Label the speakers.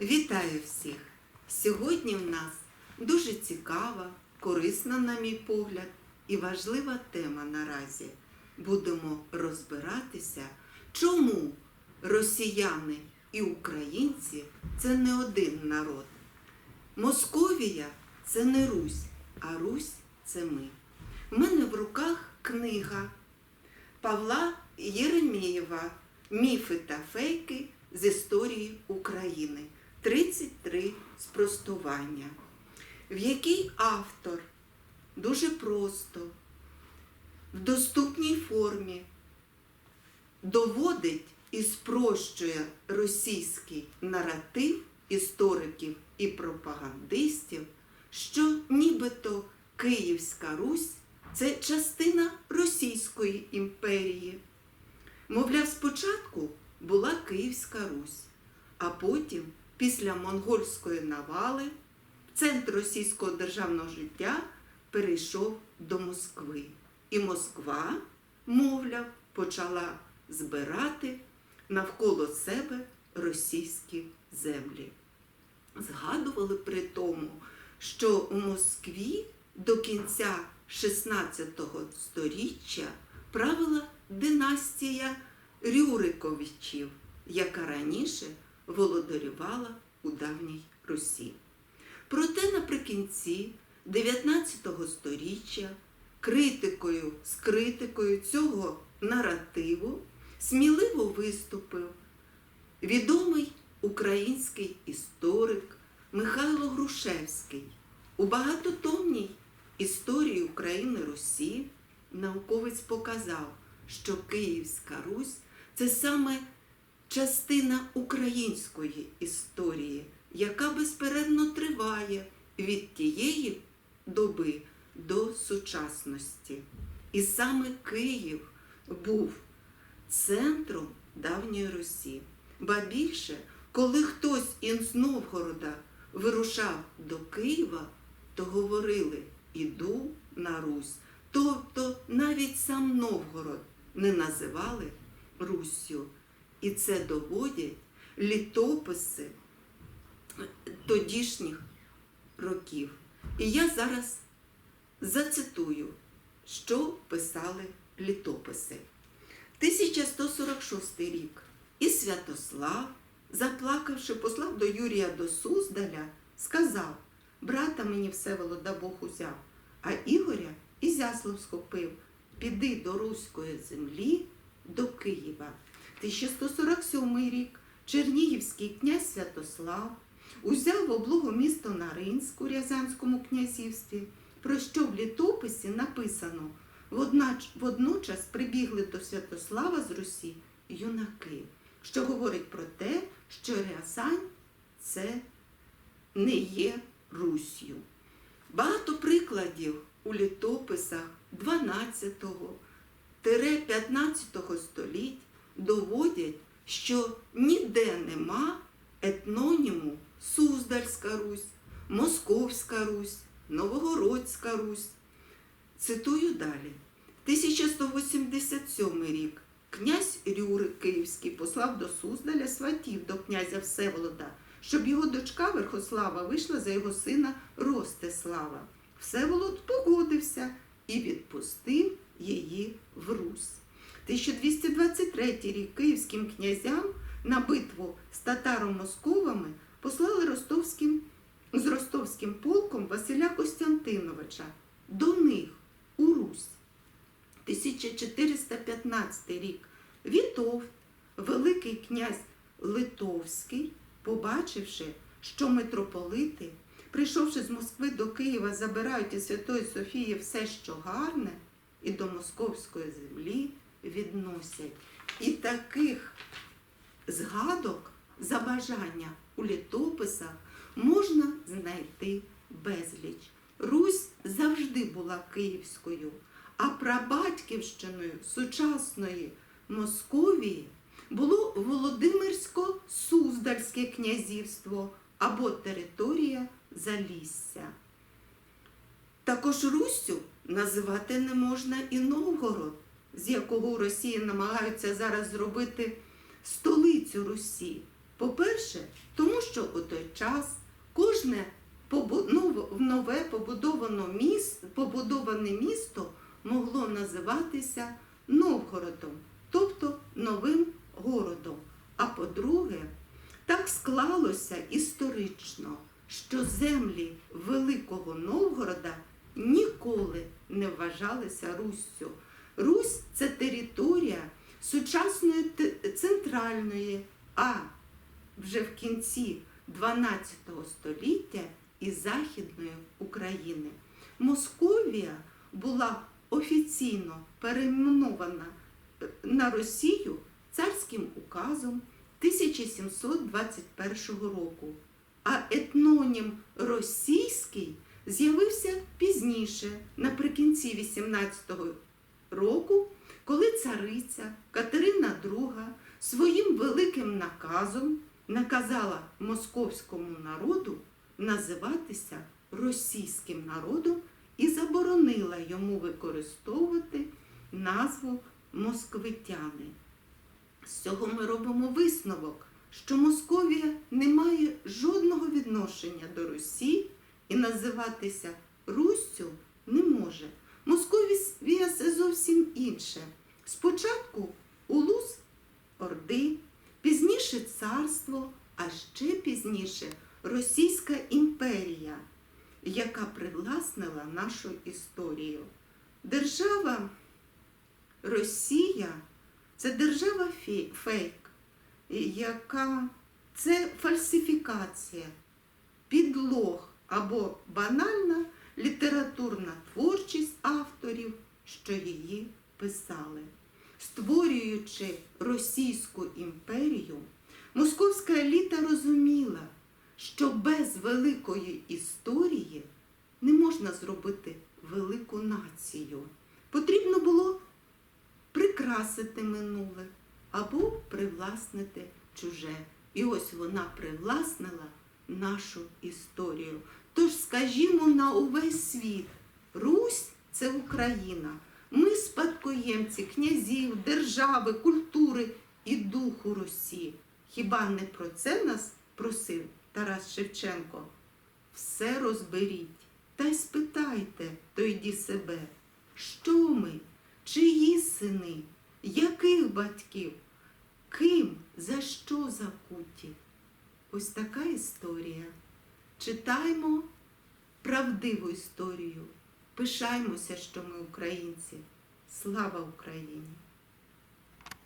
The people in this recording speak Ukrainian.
Speaker 1: Вітаю всіх! Сьогодні в нас дуже цікава, корисна, на мій погляд, і важлива тема наразі. Будемо розбиратися, чому росіяни і українці це не один народ. Московія це не Русь, а Русь це ми. У мене в руках книга Павла Єремєєва Міфи та фейки з історії України. 33 спростування, в якій автор дуже просто, в доступній формі доводить і спрощує російський наратив істориків і пропагандистів, що нібито Київська Русь це частина Російської імперії. Мовляв, спочатку була Київська Русь, а потім, після монгольської навали, центр російського державного життя перейшов до Москви. І Москва, мовляв, почала збирати навколо себе російські землі. Згадували при тому, що у Москві до кінця 16 століття правила династія Рюриковичів, яка раніше володарювала у давній Русі. Проте наприкінці 19 століття критикою з критикою цього наративу сміливо виступив відомий український історик Михайло Грушевський у багатотомній історії України Русі науковець показав, що Київська Русь це саме частина української історії, яка безперервно триває від тієї доби до сучасності. І саме Київ був центром давньої Русі. Ба більше, коли хтось із Новгорода вирушав до Києва, то говорили іду на Русь. Тобто навіть сам Новгород не називали Руссю. І це доводять літописи тодішніх років. І я зараз зацитую, що писали літописи. 1146 рік. І Святослав, заплакавши, послав до Юрія до Суздаля, сказав: Брата мені Всеволода Бог узяв, а Ігоря Ізяслав схопив. Піди до Руської землі, до Києва. 1147 рік Чернігівський князь Святослав узяв в облогу місто Наринськ у Рязанському князівстві, про що в літописі написано «Воднач- водночас прибігли до Святослава з Русі юнаки, що говорить про те, що Рязань це не є Руссю. Багато прикладів у літописах 12-15 століть доводять, що ніде нема етноніму Суздальська Русь, Московська Русь, Новогородська Русь. Цитую далі. 1187 рік князь Рюрик Київський послав до Суздаля сватів до князя Всеволода, щоб його дочка Верхослава вийшла за його сина Ростислава. Всеволод погодився і відпустив її в Русь. 1223 рік київським князям на битву з татаро-московами послали ростовським, з ростовським полком Василя Костянтиновича до них у Русь. 1415 рік Вітовт, Великий князь Литовський, побачивши, що митрополити, прийшовши з Москви до Києва, забирають із Святої Софії все, що гарне, і до московської землі відносять. І таких згадок за бажання у літописах можна знайти безліч. Русь завжди була київською, а прабатьківщиною сучасної Московії було Володимирсько-Суздальське князівство або територія Залісся. Також Руссю називати не можна і Новгород, з якого у Росії намагаються зараз зробити столицю Русі. По-перше, тому що у той час кожне нове побудоване місто, побудоване місто могло називатися Новгородом, тобто новим городом. А по-друге, так склалося історично, що землі Великого Новгорода ніколи не вважалися Руссю. Русь це територія сучасної центральної, а вже в кінці 12 століття і Західної України. Московія була офіційно перейменована е, на Росію царським указом 1721 року, а етнонім російський з'явився пізніше, наприкінці 18 року, коли цариця Катерина II своїм великим наказом наказала московському народу називатися російським народом і заборонила йому використовувати назву москвитяни. З цього ми робимо висновок, що Московія не має жодного відношення до Русі і називатися Руссю не може. Московія це зовсім інше. Спочатку улус Орди, пізніше царство, а ще пізніше Російська імперія, яка привласнила нашу історію. Держава Росія це держава фейк, яка це фальсифікація, підлог або банальна літературна творчість авторів, що її писали. Створюючи Російську імперію, московська еліта розуміла, що без великої історії не можна зробити велику націю. Потрібно було прикрасити минуле або привласнити чуже. І ось вона привласнила нашу історію. Тож скажімо на увесь світ, Русь це Україна. Ми спадкоємці князів, держави, культури і духу Русі. Хіба не про це нас просив Тарас Шевченко? Все розберіть та й спитайте тоді себе, що ми, чиї сини, яких батьків, ким, за що закуті? Ось така історія. Читаймо правдиву історію. Пишаймося, що ми українці. Слава Україні!